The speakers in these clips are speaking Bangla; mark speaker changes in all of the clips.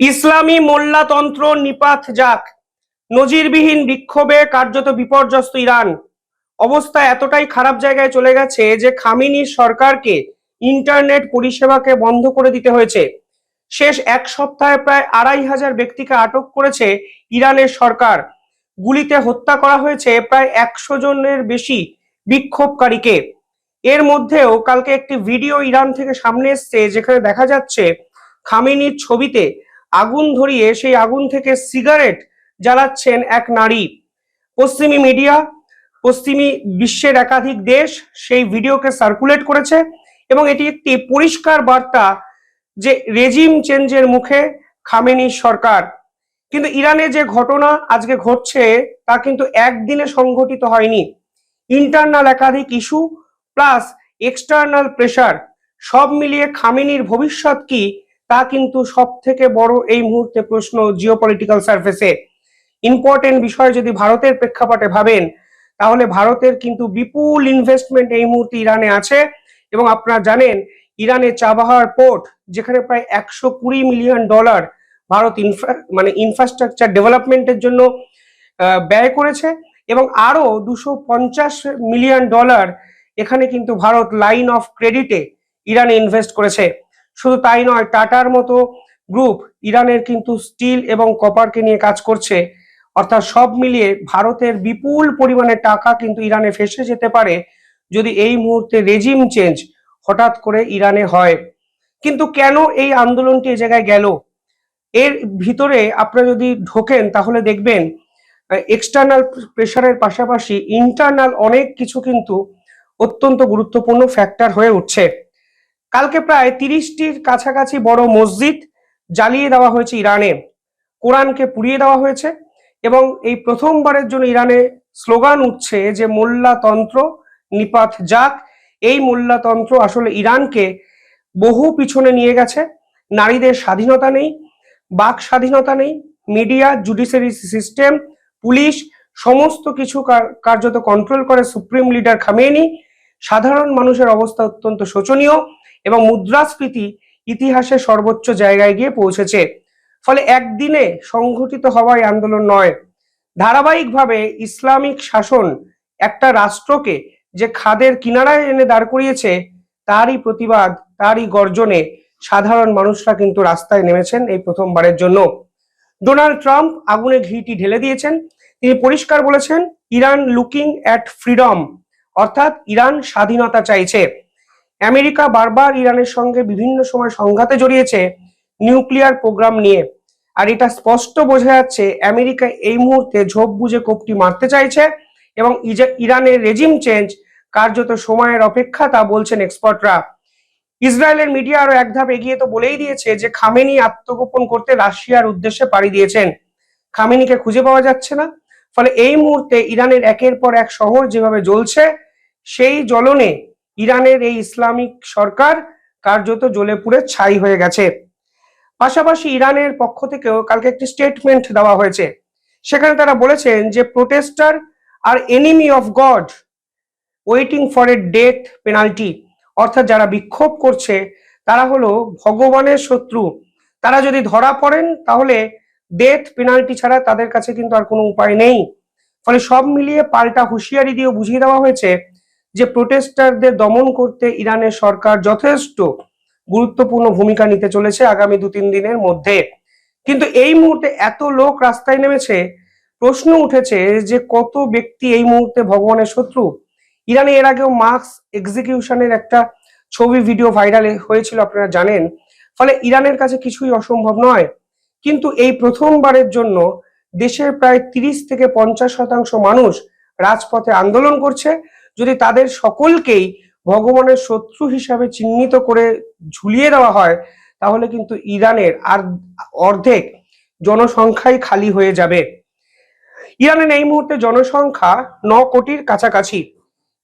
Speaker 1: ইসলামী মোল্লাতন্ত্র নিপাত যাক। নজিরবিহীন বিক্ষোভে কার্যত বিপর্যস্ত ইরান। অবস্থা এতটাই খারাপ জায়গায় চলে গেছে যে খামিনির সরকারকে ইন্টারনেট পরিষেবাকে বন্ধ করে দিতে হয়েছে। শেষ এক সপ্তাহে প্রায় আড়াই হাজার ব্যক্তিকে আটক করেছে ইরানের সরকার। গুলিতে হত্যা করা হয়েছে প্রায় একশো জনের বেশি বিক্ষোভকারীকে। এর মধ্যেও কালকে একটি ভিডিও ইরান থেকে সামনে এসছে যেখানে দেখা যাচ্ছে, খামিনির ছবিতে আগুন ধরিয়ে সেই আগুন থেকে সিগারেট জ্বালাচ্ছেন এক নারী। পশ্চিমী মিডিয়া, পশ্চিমী বিশ্বের একাধিক দেশ সেই ভিডিওকে সার্কুলেট করেছে এবং এটি একটি পরিষ্কার বার্তা যে রেজিম চেঞ্জের মুখে খামেনি সরকার। কিন্তু ইরানে যে ঘটনা আজকে ঘটছে, তা কিন্তু একদিনে সংঘটিত হয়নি। ইন্টারনাল একাধিক ইস্যু প্লাস এক্সটার্নাল প্রেশার সব মিলিয়ে খামেনির ভবিষ্যৎ কি তা কিন্তু সব থেকে বড় এই মুহূর্তে প্রশ্ন জিওপলিটিক্যাল সার্ফেসে ইম্পর্টেন্ট বিষয় যদি ভারতের প্রেক্ষাপটে ভাবেন, তাহলে ভারতের কিন্তু বিপুল ইনভেস্টমেন্ট এই মুহূর্তে ইরানে আছে এবং আপনারা জানেন ইরানের চাবাহার পোর্ট যেখানে প্রায় একশো কুড়ি মিলিয়ন ডলার ভারত ইনফ্রা মানে ইনফ্রাস্ট্রাকচার ডেভেলপমেন্টের জন্য ব্যয় করেছে এবং আরও দুশো পঞ্চাশ মিলিয়ন ডলার এখানে কিন্তু ভারত লাইন অফ ক্রেডিটে ইরানে ইনভেস্ট করেছে। শুধু তাই নয়, টাটার মতো গ্রুপ ইরানের কিন্তু স্টিল এবং কপারকে নিয়ে কাজ করছে। অর্থাৎ সব মিলিয়ে ভারতের বিপুল পরিমাণে টাকা কিন্তু ইরানে ফেসে যেতে পারে যদি এই মুহূর্তে রেজিম চেঞ্জ হঠাৎ করে ইরানে হয়। কিন্তু কেন এই আন্দোলনটি এ জায়গায় গেল? এর ভিতরে আপনারা যদি ঢোকেন তাহলে দেখবেন এক্সটার্নাল প্রেশারের পাশাপাশি ইন্টারনাল অনেক কিছু কিন্তু অত্যন্ত গুরুত্বপূর্ণ ফ্যাক্টর হয়ে উঠছে। কালকে প্রায় তিরিশটির কাছাকাছি বড় মসজিদ জ্বালিয়ে দেওয়া হয়েছে ইরানে। কোরআনকে পুড়িয়ে দেওয়া হয়েছে এবং এই প্রথমবারের জন্য ইরানে স্লোগান উঠছে যে মোল্লাতন্ত্র নিপাত যাক। এই মোল্লাতন্ত্র আসলে ইরানকে বহু পিছনে নিয়ে গেছে। নারীদের স্বাধীনতা নেই, বাক স্বাধীনতা নেই, মিডিয়া, জুডিশিয়ারি সিস্টেম, পুলিশ, সমস্ত কিছু কার- কার্যত কন্ট্রোল করে সুপ্রিম লিডার খামেনি সাধারণ মানুষের অবস্থা অত্যন্ত শোচনীয় এবং মুদ্রাস্ফীতি ইতিহাসে সর্বোচ্চ জায়গায় গিয়ে পৌঁছেছে। ফলে একদিনে সংঘটিত হওয়া এই আন্দোলন নয়। ধারাবাহিকভাবে ইসলামিক শাসন একটা রাষ্ট্রকে যে খাদের কিনারায় এনে দাঁড় করিয়েছে, তারই প্রতিবাদ, তারই গর্জনে সাধারণ মানুষরা কিন্তু রাস্তায় নেমেছেন এই প্রথমবারের জন্য। ডোনাল্ড ট্রাম্প আগুনে ঘিটি ঢেলে দিয়েছেন। তিনি পরিষ্কার বলেছেন, ইরান লুকিং অ্যাট ফ্রিডম অর্থাৎ ইরান স্বাধীনতা চাইছে। আমেরিকা বারবার ইরানের সঙ্গে বিভিন্ন সময় সংঘাতে জড়িয়েছে নিউক্লিয়ার প্রোগ্রাম নিয়ে। আর এটা স্পষ্ট বোঝা যাচ্ছে, আমেরিকা এই মুহূর্তে ঝোপ বুঝে কোপটি মারতে চাইছে এবং ইরানের রেজিম চেঞ্জ কার্যত সময়ের অপেক্ষা তা বলছেন এক্সপার্টরা। ইসরায়েলের মিডিয়া আরও এক ধাপ এগিয়ে তো বলেই দিয়েছে যে খামেনি আত্মগোপন করতে রাশিয়ার উদ্দেশ্যে পাড়ি দিয়েছেন। খামেনিকে খুঁজে পাওয়া যাচ্ছে না। ফলে এই মুহূর্তে ইরানের একের পর এক শহর যেভাবে জ্বলছে সেই জ্বলনে ইরানের এই ইসলামিক সরকার কার্যত জ্বলে পুড়ে ছাই হয়ে গেছে। পাশাপাশি ইরানের পক্ষ থেকেও কালকে একটি স্টেটমেন্ট দেওয়া হয়েছে। সেখানে তারা বলেছেন যে protester are enemy of God waiting for a death penalty অর্থাৎ যারা বিক্ষোভ করছে, তারা হলো ভগবানের শত্রু। তারা যদি ধরা পড়েন, তাহলে ডেথ পেনাল্টি ছাড়া তাদের কাছে কিন্তু আর কোনো উপায় নেই। ফলে সব মিলিয়ে পাল্টা হুঁশিয়ারি দিয়েও বুঝিয়ে দেওয়া হয়েছে যে প্রোটেস্টারদের দমন করতে ইরানের সরকার যথেষ্ট গুরুত্বপূর্ণ ভূমিকা নিতে চলেছে আগামী দু তিন দিনের মধ্যে। কিন্তু এই মুহূর্তে এত লোক রাস্তায় নেমেছে, প্রশ্ন উঠেছে যে কত ব্যক্তি এই মুহূর্তে ভগবানের শত্রু? ইরানে এর আগেও মার্কস এক্সিকিউশনের একটা ছবি, ভিডিও ভাইরাল হয়েছিল, আপনারা জানেন। ফলে ইরানের কাছে কিছুই অসম্ভব নয়। কিন্তু এই প্রথমবারের জন্য দেশের প্রায় তিরিশ থেকে পঞ্চাশ শতাংশ মানুষ রাজপথে আন্দোলন করছে। যদি তাদের সকলকেই ভগবানের শত্রু হিসাবে চিহ্নিত করে ঝুলিয়ে দেওয়া হয়, তাহলে কিন্তু ইরানের আর অর্ধেক জনসংখ্যাই খালি হয়ে যাবে। ইরানের এই মুহূর্তে জনসংখ্যা ন কোটির কাছাকাছি।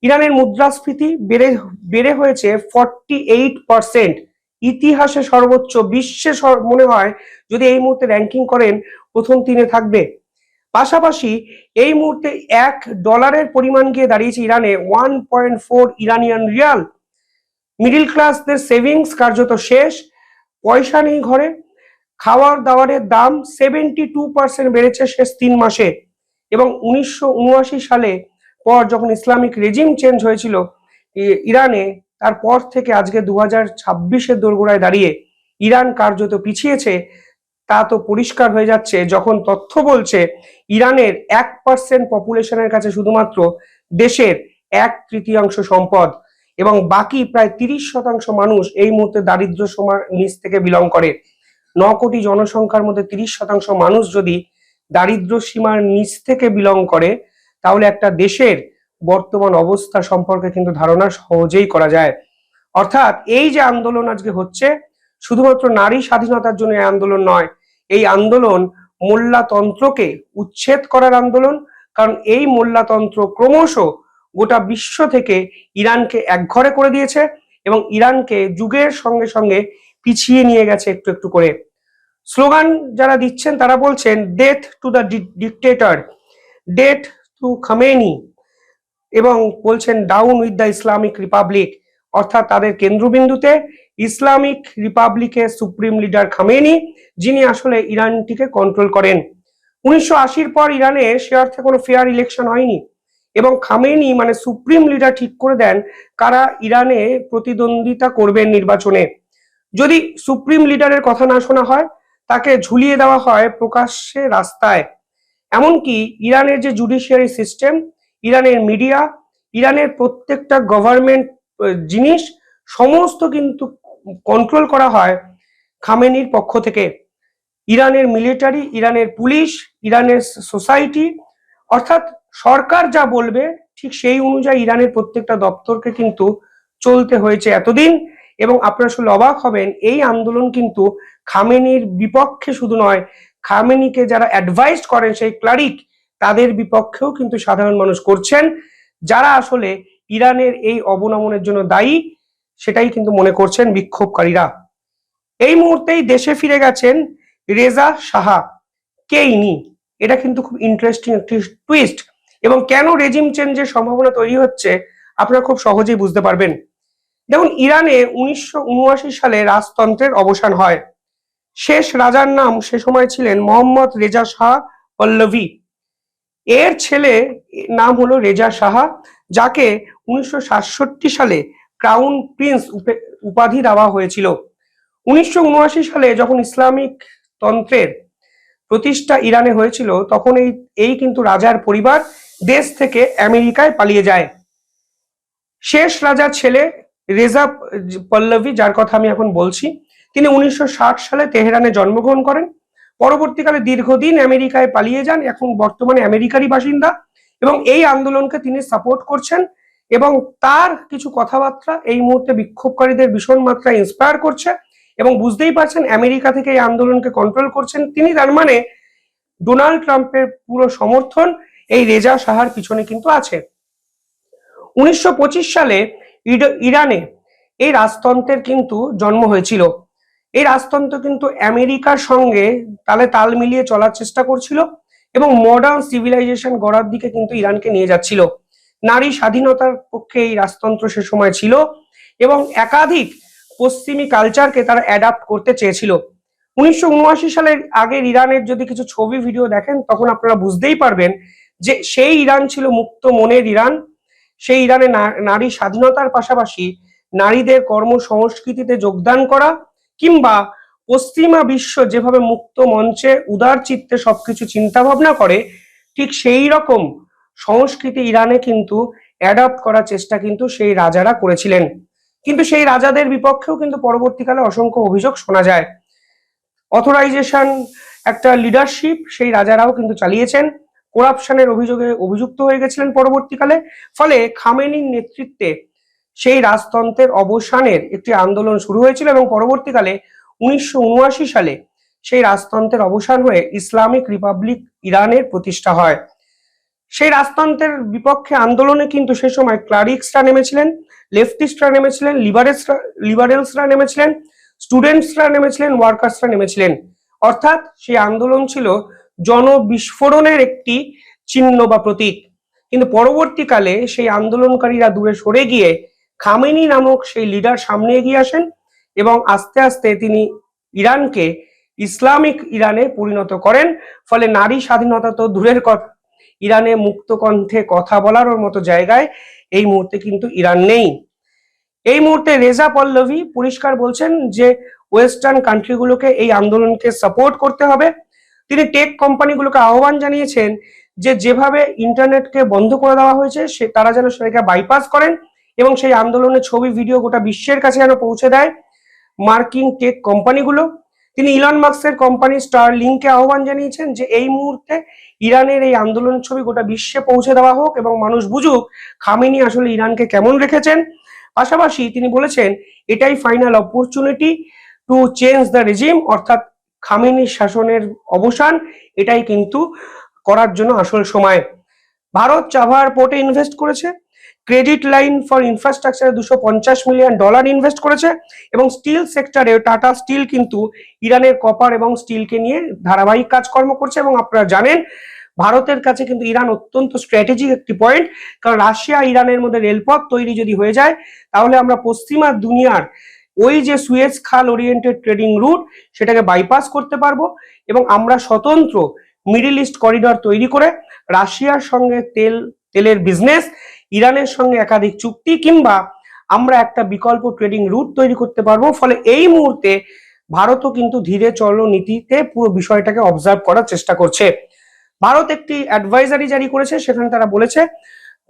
Speaker 1: ইরানের মুদ্রাস্ফীতি বেড়ে বেড়ে হয়েছে ফর্টি এইট পার্সেন্ট ইতিহাসে সর্বোচ্চ বিশ্বে মনে হয় যদি এই মুহূর্তে র্যাঙ্কিং করেন, প্রথম তিনে থাকবে। পাশাপাশি এই মুহূর্তে এক ডলারের পরিমাণ গিয়ে দাঁড়িয়েছে ইরানে one point four Iranian rial. Middle ক্লাসদের savings কার্যত শেষ, পয়সা নেই ঘরে। খাওয়ার দাওয়ারের দাম সেভেন্টি টু পার্সেন্ট বেড়েছে শেষ তিন মাসে। এবং উনিশশো উনআশি সালে পর যখন ইসলামিক রেজিম চেঞ্জ হয়েছিল ইরানে, তারপর থেকে আজকে দু হাজার ছাব্বিশের দোরগোড়ায় দাঁড়িয়ে ইরান কার্যত পিছিয়েছে। তা তো পরিষ্কার হয়ে যাচ্ছে। যখন তথ্য বলছে, ইরানের এক পার্সেন্ট পপুলেশনের কাছে শুধুমাত্র দেশের এক তৃতীয়াংশ সম্পদ এবং বাকি প্রায় তিরিশ শতাংশ মানুষ এই মুহূর্তে দারিদ্র সীমার নিচ থেকে বিলং করে। ন কোটি জনসংখ্যার মধ্যে তিরিশ শতাংশ মানুষ যদি দারিদ্র সীমার নিচ থেকে বিলং করে, তাহলে একটা দেশের বর্তমান অবস্থা সম্পর্কে কিন্তু ধারণা সহজেই করা যায়। অর্থাৎ এই যে আন্দোলন আজকে হচ্ছে, শুধুমাত্র নারী স্বাধীনতার জন্য এই আন্দোলন নয় এই আন্দোলন মোল্লাতন্ত্রকে উচ্ছেদ করার আন্দোলন, কারণ এই মোল্লাতন্ত্র ক্রমশ গোটা বিশ্ব থেকে ইরানকে একঘরে করে দিয়েছে এবং ইরানকে যুগের সঙ্গে সঙ্গে পিছিয়ে নিয়ে গেছে একটু একটু করে। স্লোগান যারা দিচ্ছেন তারা বলছেন death to the dictator death to Khamenei এবং বলছেন down with the Islamic Republic অর্থাৎ তাদের কেন্দ্রবিন্দুতে ইসলামিক রিপাবলিকের সুপ্রিম লিডার খামেনি, যিনি আসলে ইরানটিকে কন্ট্রোল করেন। উনিশশো আশির পর ইরানে সে অর্থে কোনো ফেয়ার ইলেকশন হয়নি এবং খামেনি মানে সুপ্রিম লিডার ঠিক করে দেন কারা ইরানে প্রতিদ্বন্দ্বিতা করবেন নির্বাচনে। যদি সুপ্রিম লিডারের কথা না শোনা হয়, তাকে ঝুলিয়ে দেওয়া হয় প্রকাশ্যে রাস্তায়। এমনকি ইরানের যে জুডিশিয়ারি সিস্টেম ইরানের মিডিয়া ইরানের প্রত্যেকটা গভর্নমেন্ট জিনিস, সমস্ত কিন্তু কন্ট্রোল করা হয় খামেনির পক্ষ থেকে। ইরানের মিলিটারি ইরানের পুলিশ, ইরানের সোসাইটি অর্থাৎ সরকার যা বলবে, ঠিক সেই অনুযায়ী ইরানের প্রত্যেকটা দপ্তরকে কিন্তু চলতে হয়েছে এতদিন এবং আপনারা আসলে অবাক হবেন, এই আন্দোলন কিন্তু খামেনির বিপক্ষে শুধু নয়, খামেনিকে যারা অ্যাডভাইস করেন সেই ক্লারিক তাদের বিপক্ষেও কিন্তু সাধারণ মানুষ করছেন, যারা আসলে ইরানের এই অবনমনের জন্য দায়ী। সেটাই কিন্তু মনে করছেন বিক্ষোভকারীরা। এই মুহূর্তেই দেশে ফিরে গেছেন রেজা সাহা, কে ইনি? এটা কিন্তু খুব ইন্টারেস্টিং একটি টুইস্ট এবং কেন রেজিম চেঞ্জের সম্ভাবনা তৈরি হচ্ছে, আপনারা খুব সহজেই বুঝতে পারবেন। দেখুন, ইরানে উনিশশো উনআশি সালে রাজতন্ত্রের অবসান হয়। শেষ রাজার নাম সে সময় ছিলেন মোহাম্মদ রেজা শাহ পল্লভী এর ছেলে নাম হলো রেজা সাহা, যাকে উনিশশো সাতষট্টি সালে ক্রাউন প্রিন্স উপাধি দেওয়া হয়েছিল। উনিশশো উনআশি সালে যখন ইসলামিক তন্ত্রের প্রতিষ্ঠা ইরানে হয়েছিল, তখন এই এই কিন্তু রাজার পরিবার দেশ থেকে আমেরিকায় পালিয়ে যায়। শেষ রাজার ছেলে রেজা পল্লবী, যার কথা আমি এখন বলছি, তিনি উনিশশো ষাট সালে তেহরানে জন্মগ্রহণ করেন। পরবর্তীকালে দীর্ঘদিন আমেরিকায় পালিয়ে যান, এখন বর্তমানে আমেরিকারই বাসিন্দা এবং এই আন্দোলনকে তিনি সাপোর্ট করছেন এবং তার কিছু কথাবার্তা এই মুহূর্তে বিক্ষোভকারীদের ভীষণ মাত্রায় ইন্সপায়ার করছে এবং বুঝতেই পারছেন আমেরিকা থেকে এই আন্দোলনকে কন্ট্রোল করছেন। তিনি তার মানে ডোনাল্ড ট্রাম্পের পুরো সমর্থন এই রেজা সাহার পিছনে কিন্তু আছে। উনিশশো পঁচিশ সালে ইরানে এই রাজতন্ত্রের কিন্তু জন্ম হয়েছিল। এই রাজতন্ত্র কিন্তু আমেরিকার সঙ্গে তালে তাল মিলিয়ে চলার চেষ্টা করছিল এবং মডার্ন সিভিলাইজেশন গড়ার দিকে কিন্তু ইরানকে নিয়ে যাচ্ছিল। নারী স্বাধীনতার পক্ষে এই রাজতন্ত্র সে সময় ছিল এবং একাধিক পশ্চিমী কালচারকে তারা অ্যাডাপ্ট করতে চেয়েছিল। উনিশশো উনআশি সালের আগের ইরানের যদি কিছু ছবি ভিডিও দেখেন, তখন আপনারা বুঝতেই পারবেন যে সেই ইরান ছিল মুক্ত মনের ইরান। সেই ইরানে নারী স্বাধীনতার পাশাপাশি নারীদের কর্মসংস্কৃতিতে যোগদান করা কিংবা পশ্চিমা বিশ্ব যেভাবে মুক্ত মঞ্চে উদার চিত্তে সবকিছু চিন্তা ভাবনা করে, ঠিক সেই রকম সংস্কৃতি ইরানে কিন্তু অ্যাডাপ্ট করার চেষ্টা কিন্তু সেই রাজারা করেছিলেন। কিন্তু সেই রাজাদের বিপক্ষেও কিন্তু পরবর্তীকালে অসংখ্য অভিযোগ শোনা যায়। অথরাইজেশন একটা লিডারশিপ সেই রাজারাও কিন্তু চালিয়েছেন। করাপশনের অভিযোগে অভিযুক্ত হয়ে গেছিলেন পরবর্তীকালে। ফলে খামেনির নেতৃত্বে সেই রাজতন্ত্রের অবসানের একটি আন্দোলন শুরু হয়েছিল এবং পরবর্তীকালে উনিশশো উনআশি সালে সেই রাজতন্ত্রের অবসান হয়ে ইসলামিক রিপাবলিক ইরানের প্রতিষ্ঠা হয়। সেই রাজতন্ত্রের বিপক্ষে আন্দোলনে কিন্তু সে সময় ক্লারিক্সরা নেমেছিলেন, লেফটিস্টরা নেমেছিলেন, লিবারেলসরা লিবারেলসরা নেমেছিলেন, স্টুডেন্টসরা নেমেছিলেন, ওয়ার্কার্সরা নেমেছিলেন। অর্থাৎ সেই আন্দোলন ছিল জনবিস্ফোরণের একটি চিহ্ন বা প্রতীক। কিন্তু পরবর্তীকালে সেই আন্দোলনকারীরা দূরে সরে গিয়ে খামেনি নামক সেই লিডার সামনে এগিয়ে আসেন এবং আস্তে আস্তে তিনি ইরানকে ইসলামিক ইরানে পরিণত করেন। ফলে নারী স্বাধীনতা তো দূরের কথা। ইরানে মুক্ত কণ্ঠে কথা বলার মতো জায়গায় এই মুহূর্তে কিন্তু ইরান নেই। এই মুহূর্তে রেজা পল্লভী পরিষ্কার বলছেন যে ওয়েস্টার্ন কান্ট্রিগুলোকে এই আন্দোলনকে সাপোর্ট করতে হবে। তিনি টেক কোম্পানিগুলোকে আহ্বান জানিয়েছেন যে যেভাবে ইন্টারনেটকে বন্ধ করে দেওয়া হয়েছে, সে তারা যেন সেটাকে বাইপাস করেন এবং সেই আন্দোলনের ছবি, ভিডিও গোটা বিশ্বের কাছে যেন পৌঁছে দেয়। মার্কিং টেক কোম্পানিগুলো তিনি ইলন মার্কসের কোম্পানি স্টার লিঙ্কে আহ্বান জানিয়েছেন যে এই মুহূর্তে ইরানের এই আন্দোলন ছবি গোটা বিশ্বে পৌঁছে দেওয়া হোক এবং মানুষ বুঝুক খামেনি আসলে ইরানকে কেমন রেখেছেন। পাশাপাশি তিনি বলেছেন, এটাই final opportunity to change the regime অর্থাৎ খামেনির শাসনের অবসান, এটাই কিন্তু করার জন্য আসল সময়। ভারত চাভার পোর্টে ইনভেস্ট করেছে। ক্রেডিট লাইন ফর ইনফ্রাস্ট্রাকচারে দুশো পঞ্চাশ মিলিয়ন ডলার ইনভেস্ট করেছে এবং স্টিল সেক্টরে টাটা স্টিল কিন্তু ইরানের কপার এবং স্টিলকে নিয়ে ধারাবাহিক কাজকর্ম করছে এবং আপনারা জানেন, ভারতের কাছে কিন্তু ইরান অত্যন্ত স্ট্র্যাটেজিক একটি পয়েন্ট কারণ রাশিয়া ইরানের মধ্যে রেলপথ তৈরি যদি হয়ে যায়, তাহলে আমরা পশ্চিমা দুনিয়ার ওই যে সুয়েজ খাল ওরিয়েন্টেড ট্রেডিং রুট সেটাকে বাইপাস করতে পারব এবং আমরা স্বতন্ত্র মিডিল ইস্ট করিডর তৈরি করে রাশিয়ার সঙ্গে তেল, তেলের বিজনেস ইরানের সঙ্গে একাধিক চুক্তি কিংবা আমরা একটা বিকল্প ট্রেডিং রুট তৈরি করতে পারব। ফলে এই মুহূর্তে ভারতও কিন্তু ধীরে চলো নীতিতে পুরো বিষয়টাকে অবজার্ভ করার চেষ্টা করছে। ভারত একটি অ্যাডভাইজারি জারি করেছে, সেখানে তারা বলেছে,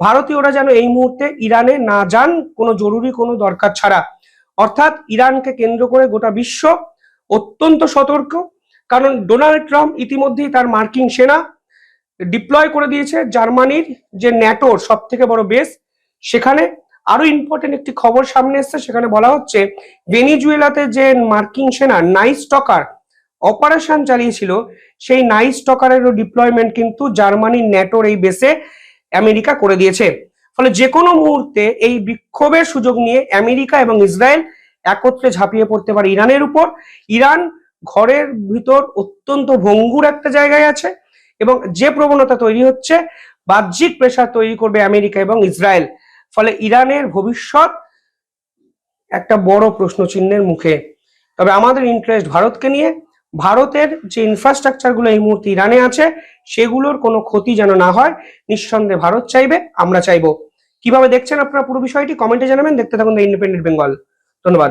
Speaker 1: ভারতীয়রা যেন এই মুহূর্তে ইরানে না যান, কোনো জরুরি কোনো দরকার ছাড়া। অর্থাৎ ইরানকে কেন্দ্র করে গোটা বিশ্ব অত্যন্ত সতর্ক, কারণ ডোনাল্ড ট্রাম্প ইতিমধ্যেই তার মার্কিন সেনা ডিপ্লয় করে দিয়েছে জার্মানির যে ন্যাটোর সব থেকে বড় বেস সেখানে আরও ইম্পর্টেন্ট একটি খবর সামনে এসছে, সেখানে বলা হচ্ছে ভেনিজুয়েলাতে যে মার্কিন সেনা নাইস টকার অপারেশন চালিয়েছিল, সেই নাইস টকারেরও ডিপ্লয়মেন্ট কিন্তু জার্মানির ন্যাটোর এই বেসে আমেরিকা করে দিয়েছে। ফলে যে কোনো মুহূর্তে এই বিক্ষোভের সুযোগ নিয়ে আমেরিকা এবং ইসরায়েল একত্রে ঝাঁপিয়ে পড়তে পারে ইরানের উপর। ইরান ঘরের ভিতর অত্যন্ত ভঙ্গুর একটা জায়গায় আছে এবং যে প্রবণতা তৈরি হচ্ছে, বাহ্যিক প্রেশার তৈরি করবে আমেরিকা এবং ইসরায়েল। ফলে ইরানের ভবিষ্যৎ একটা বড় প্রশ্ন চিহ্নের মুখে। তবে আমাদের ইন্টারেস্ট ভারতকে নিয়ে, ভারতের যে ইনফ্রাস্ট্রাকচারগুলো এই মুহূর্তে ইরানে আছে, সেগুলোর কোনো ক্ষতি যেন না হয়, নিঃসন্দেহে ভারত চাইবে, আমরা চাইব। কীভাবে দেখছেন আপনারা পুরো বিষয়টি কমেন্টে জানাবেন। দেখতে থাকুন দ্য ইন্ডিপেন্ডেন্ট বেঙ্গল ধন্যবাদ।